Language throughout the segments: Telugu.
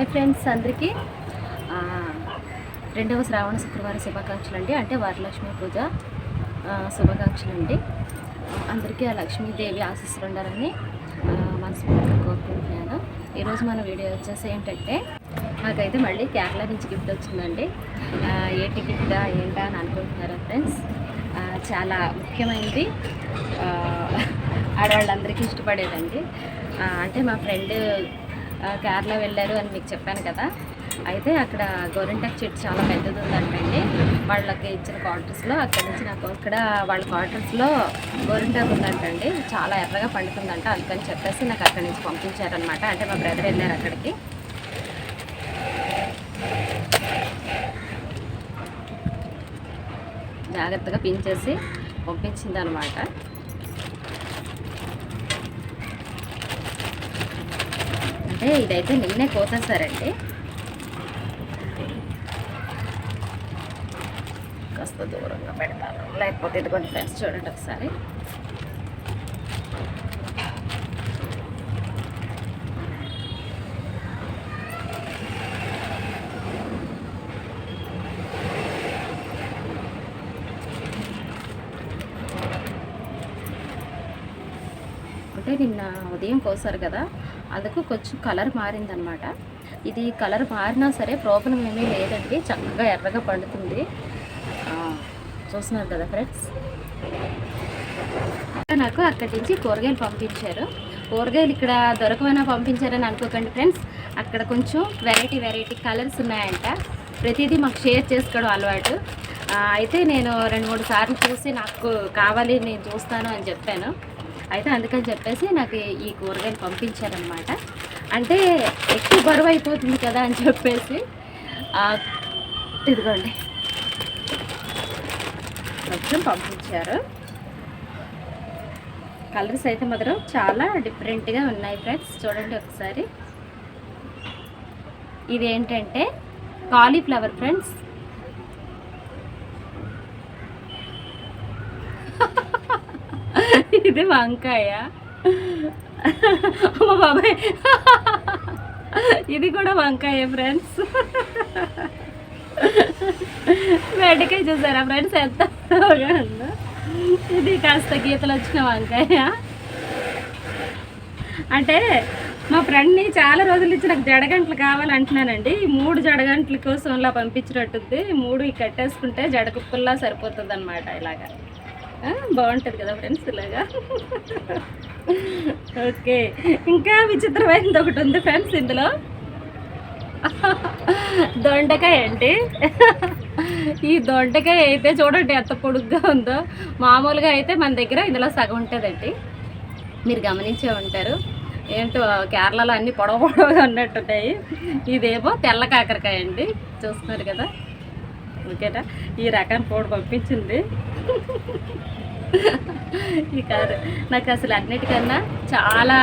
హాయ్ ఫ్రెండ్స్ అందరికీ. రెండవ శ్రావణ శుక్రవారం శుభాకాంక్షలు అండి. అంటే వరలక్ష్మి పూజ శుభాకాంక్షలు అండి. అందరికీ ఆ లక్ష్మీదేవి ఆశీస్సులు ఉండాలని ఆ, మనస్ఫూర్తిగా కోరుకుంటున్నాను. ఈరోజు మన వీడియో వచ్చేసి ఏంటంటే నాకైతే మళ్ళీ కేరళ నుంచి గిఫ్ట్ వచ్చిందండి. ఏ టికెట్ ఏంటా అని అనుకుంటున్నారా ఫ్రెండ్స్? చాలా ముఖ్యమైనది. ఆడవాళ్ళందరికీ ఇష్టపడేదండి. అంటే మా ఫ్రెండ్ కేరళ వెళ్ళారు అని మీకు చెప్పాను కదా. అయితే అక్కడ గోరింటాక్ చెట్టు చాలా పెద్దది ఉందంటండి వాళ్ళకి ఇచ్చిన క్వార్టర్స్లో అక్కడ నుంచి నాకు అక్కడ వాళ్ళ క్వార్టర్స్లో గోరింటాక్ ఉందంటండి. చాలా ఎర్రగా పండుతుందంట అందుకని చెప్పేసి నాకు అక్కడి నుంచి పంపించారనమాట అంటే మా బ్రదర్ వెళ్ళారు అక్కడికి. జాగ్రత్తగా పించేసి పంపించింది అనమాట అంటే ఇదైతే నిన్నే కోసేసారండి కాస్త దూరంగా పెడతాను. లేకపోతే ఇది కొంచెం ఫ్రెండ్స్ చూడండి ఒకసారి. అంటే నిన్న ఉదయం కోసారు కదా. అందుకు కొంచెం కలర్ మారిందనమాట. ఇది కలర్ మారినా సరే ప్రాబ్లం ఏమీ లేదండి. చక్కగా ఎర్రగా పండుతుంది. చూస్తున్నారు కదా ఫ్రెండ్స్? నాకు అక్కడి నుంచి కూరగాయలు పంపించారు. కూరగాయలు ఇక్కడ దొరకమైనా పంపించారని అనుకోకండి ఫ్రెండ్స్. అక్కడ కొంచెం వెరైటీ వెరైటీ కలర్స్ ఉన్నాయంట. ప్రతిదీ మాకు షేర్ చేసుకోవడం అలవాటు. అయితే నేను రెండు మూడు సార్లు చూసి నాకు కావాలి నేను చూస్తాను అని చెప్పాను. అయితే అందుకని చెప్పేసి నాకు ఈ కూరగాయలు పంపించారనమాట అంటే ఎక్కువ బరువు అయిపోతుంది కదా అని చెప్పేసి ఇదిగోండి. మొత్తం పంపించారు. కలర్స్ అయితే మాత్రం చాలా డిఫరెంట్గా ఉన్నాయి ఫ్రెండ్స్. చూడండి ఒకసారి. ఇది ఏంటంటే కాలీఫ్లవర్ ఫ్రెండ్స్. ఇది వంకాయ. బాబాయ్. ఇది కూడా వంకాయ ఫ్రెండ్స్ బెండకాయ చూసారా ఫ్రెండ్స్ ఎంత ఇది కాస్త గీతలు వచ్చిన వంకాయ. అంటే మా ఫ్రెండ్ని చాలా రోజుల నుంచి నాకు జడగంటలు కావాలంటున్నానండి. ఈ మూడు జడగంటల కోసం ఇలా పంపించినట్టుంది. మూడు ఈ కట్టేసుకుంటే జడకుప్పుల్లా సరిపోతుంది అనమాట ఇలాగా. బాగుంటుంది కదా ఫ్రెండ్స్ ఇలాగా? ఓకే ఇంకా విచిత్రమైనది ఒకటి ఉంది ఫ్రెండ్స్ ఇందులో. దొండకాయ అండి. ఈ దొండకాయ అయితే చూడండి ఎంత పొడుగ్గా ఉందో. మామూలుగా అయితే మన దగ్గర ఇందులో సగం ఉంటుందండి. మీరు గమనించే ఉంటారు. ఏంటో కేరళలో అన్ని పొడవ పొడవుగా ఉన్నట్టున్నాయి. ఇదేమో తెల్ల కాకరకాయ అండి. చూస్తున్నారు కదా? ఓకేనా? ఈ రకం పొడి పంపించింది. ఈ కలర్ నాకు అసలు అన్నిటికన్నా చాలా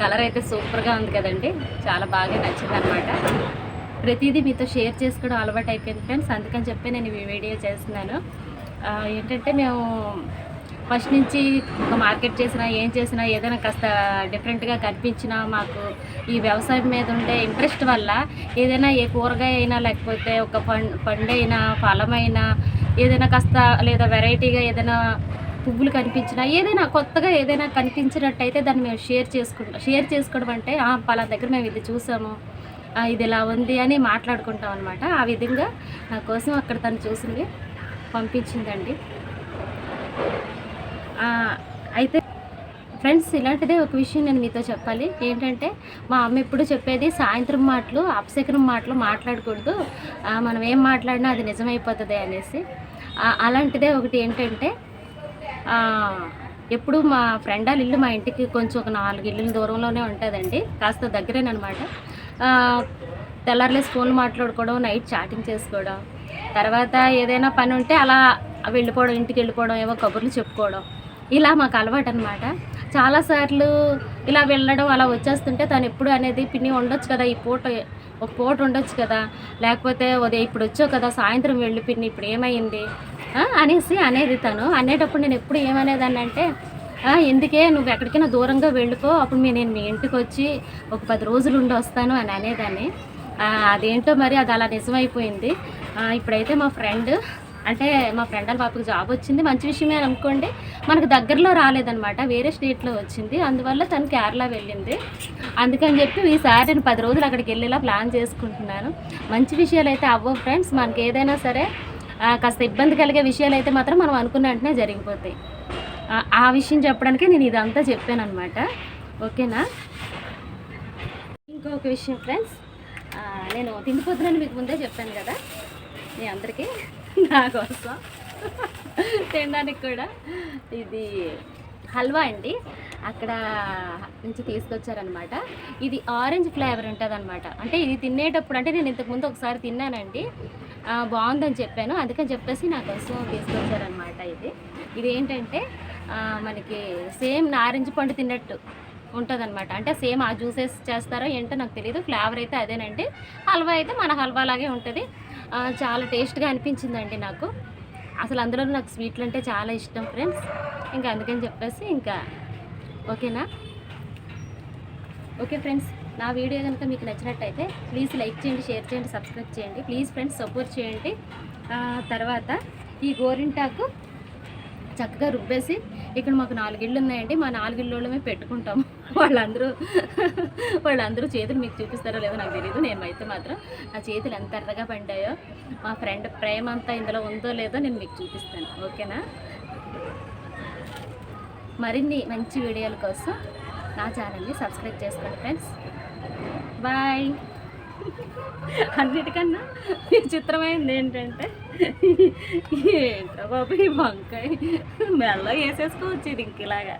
కలర్ అయితే సూపర్గా ఉంది కదండి. చాలా బాగా నచ్చింది అనమాట ప్రతిదీ మీతో షేర్ చేసుకోవడం అలవాటు అయిపోయింది ఫ్రెండ్స్. అందుకని చెప్పి నేను ఈ వీడియో చేస్తున్నాను. ఏంటంటే మేము ఫస్ట్ నుంచి ఒక మార్కెట్ చేసినా ఏం చేసినా ఏదైనా కాస్త డిఫరెంట్గా కనిపించినా మాకు ఈ వ్యవసాయం మీద ఉండే ఇంట్రెస్ట్ వల్ల ఏదైనా ఏ కూరగాయ అయినా లేకపోతే ఒక పండైనా ఫలమైనా ఏదైనా కాస్త లేదా వెరైటీగా ఏదైనా పువ్వులు కనిపించినా ఏదైనా కొత్తగా ఏదైనా కనిపించినట్టయితే దాన్ని మేము షేర్ చేసుకుంటాం షేర్ చేసుకోవడం అంటే పలానా దగ్గర మేము ఇది చూసాము. ఇది ఇలా ఉంది అని మాట్లాడుకుంటాం అనమాట ఆ విధంగా నా కోసం అక్కడ తను చూసింది పంపించిందండి. అయితే ఫ్రెండ్స్ ఇలాంటిదే ఒక విషయం నేను మీతో చెప్పాలి. ఏంటంటే మా అమ్మ ఎప్పుడు చెప్పేది సాయంత్రం మాటలు అపశకరం మాటలు మాట్లాడకూడదు. మనం ఏం మాట్లాడినా అది నిజమైపోతుంది అనేసి. అలాంటిదే ఒకటి ఏంటంటే ఎప్పుడు మా ఫ్రెండ్ వాళ్ళ ఇల్లు మా ఇంటికి కొంచెం ఒక నాలుగు ఇల్లుల దూరంలోనే ఉంటుందండి. కాస్త దగ్గరేనమాట తెల్లారులే ఫోన్లు మాట్లాడుకోవడం నైట్ చాటింగ్ చేసుకోవడం తర్వాత ఏదైనా పని ఉంటే అలా వెళ్ళిపోవడం ఇంటికి వెళ్ళిపోవడం ఏవో కబుర్లు చెప్పుకోవడం. ఇలా మాకు అలవాటు అనమాట చాలాసార్లు ఇలా వెళ్ళడం అలా వచ్చేస్తుంటే తను ఎప్పుడు అనేది పిన్ని ఉండొచ్చు కదా ఈ పూట ఒక పూట ఉండొచ్చు కదా లేకపోతే ఉదయం ఇప్పుడు వచ్చావు కదా సాయంత్రం వెళ్ళి పిన్ని ఇప్పుడు ఏమైంది? అనేసి అనేది తను. అనేటప్పుడు నేను ఎప్పుడు ఏమనేదాన్ని అంటే ఎందుకే నువ్వు ఎక్కడికైనా దూరంగా వెళ్ళిపో అప్పుడు మీ నేను మీ ఇంటికి వచ్చి ఒక పది రోజులు ఉండి వస్తాను అని అనేదాన్ని. అదేంటో మరి అది అలా నిజమైపోయింది. ఇప్పుడైతే మా ఫ్రెండ్ అంటే మా ఫ్రెండ్ వాళ్ళ పాపకి జాబ్ వచ్చింది. మంచి విషయమే అనుకోండి. మనకు దగ్గరలో రాలేదనమాట వేరే స్టేట్లో వచ్చింది. అందువల్ల తను కేరళ వెళ్ళింది. అందుకని చెప్పి ఈసారి నేను పది రోజులు అక్కడికి వెళ్ళేలా ప్లాన్ చేసుకుంటున్నాను. మంచి విషయాలు అయితే అవ్వవు ఫ్రెండ్స్. మనకి ఏదైనా సరే కాస్త ఇబ్బంది కలిగే విషయాలు అయితే మాత్రం మనం అనుకున్న వెంటనే జరిగిపోతాయి. ఆ- విషయం చెప్పడానికే నేను ఇదంతా చెప్పాను అనమాట ఓకేనా? ఇంకొక విషయం ఫ్రెండ్స్. నేను నేను తిండిపోతున్నాను మీకు ముందే చెప్పాను కదా మీ అందరికీ. నా కోసం. తినడానికి కూడా ఇది హల్వా అండి. అక్కడ నుంచి తీసుకొచ్చారనమాట. ఇది ఆరెంజ్ ఫ్లేవర్ ఉంటుంది అనమాట అంటే ఇది తినేటప్పుడు అంటే నేను ఇంతకుముందు ఒకసారి తిన్నానండి. బాగుందని చెప్పాను. అందుకని చెప్పేసి నా కోసం తీసుకొచ్చారనమాట ఇది. ఇది ఏంటంటే మనకి సేమ్ నారింజ పండు తిన్నట్టు ఉంటుంది అనమాట అంటే సేమ్ ఆ జ్యూసెస్ చేస్తారో ఏంటో నాకు తెలియదు ఫ్లేవర్ అయితే అదేనండి. హల్వా అయితే మన హల్వా లాగే ఉంటుంది. చాలా టేస్ట్గా అనిపించిందండి నాకు. అసలు అందులో నాకు స్వీట్లు అంటే చాలా ఇష్టం ఫ్రెండ్స్. ఇంకా అందుకని చెప్పేసి ఇంకా ఓకేనా? ఓకే ఫ్రెండ్స్ నా వీడియో కనుక మీకు నచ్చినట్టయితే ప్లీజ్ లైక్ చేయండి షేర్ చేయండి సబ్స్క్రైబ్ చేయండి. ప్లీజ్ ఫ్రెండ్స్ సపోర్ట్ చేయండి. తర్వాత ఈ గోరింటాకు చక్కగా రుబ్బేసి ఇక్కడ మాకు నాలుగిళ్ళు ఉన్నాయండి మా నాలుగిళ్ళమే పెట్టుకుంటాము. వాళ్ళందరూ వాళ్ళందరూ చేతులు మీకు చూపిస్తారో లేదో నాకు తెలియదు నేను అయితే మాత్రం ఆ చేతులు ఎంత ఎర్రగా పండాయో మా ఫ్రెండ్ ప్రేమ అంతా ఇందులో ఉందో లేదో నేను మీకు చూపిస్తాను. ఓకేనా? మరిన్ని మంచి వీడియోల కోసం నా ఛానల్ని సబ్స్క్రైబ్ చేసుకోండి ఫ్రెండ్స్. బాయ్. అన్నిటికన్నా విచిత్రమైనది ఏంటంటే ఏంట్రా బాబు ఈ వంకాయ? మెల్ల వేసేసుకోవచ్చు ఇది ఇంక ఇలాగా.